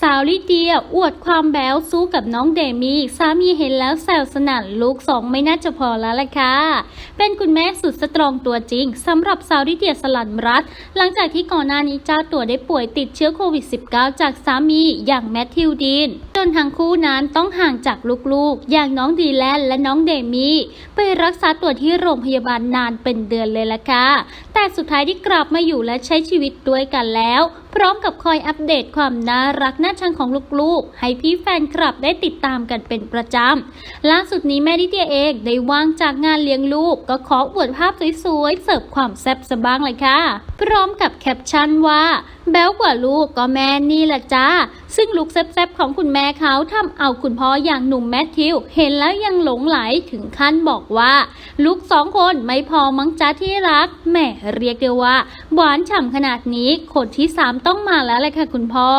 สาวลิเดียอวดความแบ๊วสู้กับน้องเดมี่สามีเห็นแล้วแซวสนั่นลูกสองไม่น่าจะพอแล้วล่ะค่ะ เป็นคุณแม่สุดสตรองตัวจริงสำหรับสาวลิเดียสลันรัตหลังจากที่ก่อนหน้านี้เจ้าตัวได้ป่วยติดเชื้อโควิด -19 จากสามีอย่างแมทธิวดีน นทั้งคู่นั้นต้องห่างจากลูกๆ อย่างน้องดีแลนและน้องเดมี่ไปรักษาตัวที่โรงพยาบาลนานเป็นเดือนเลยล่ะค่ะ แต่สุดท้ายที่กลับมาอยู่และใช้ชีวิตด้วยกันแล้ว พร้อมกับคอยอัปเดตความน่ารักน่าชังของลูกๆ ให้พี่แฟนคลับได้ติดตามกันเป็นประจำ ล่าสุดนี้แม่ลิเดียเองได้ว่างจากงานเลี้ยงลูก ก็ขออวดภาพสวยๆ เสิร์ฟความแซ่บสะบ้างเลยค่ะ พร้อมกับแคปชั่นว่า แบ้วกว่าลูกก็แม่นี่แหละจ้า ซึ่งลุกแซ่บๆของคุณแม่เขาทำเอาคุณพ่ออย่างหนุ่มแมทธิว เห็นแล้วยังหลงไหลถึงขั้นบอกว่า ลูกสองคนไม่พอมั้งจ้าที่รักแหมเรียกได้ว่า หวานฉ่ำขนาดนี้คนที่สามต้องมาแล้วเลยค่ะคุณพ่อ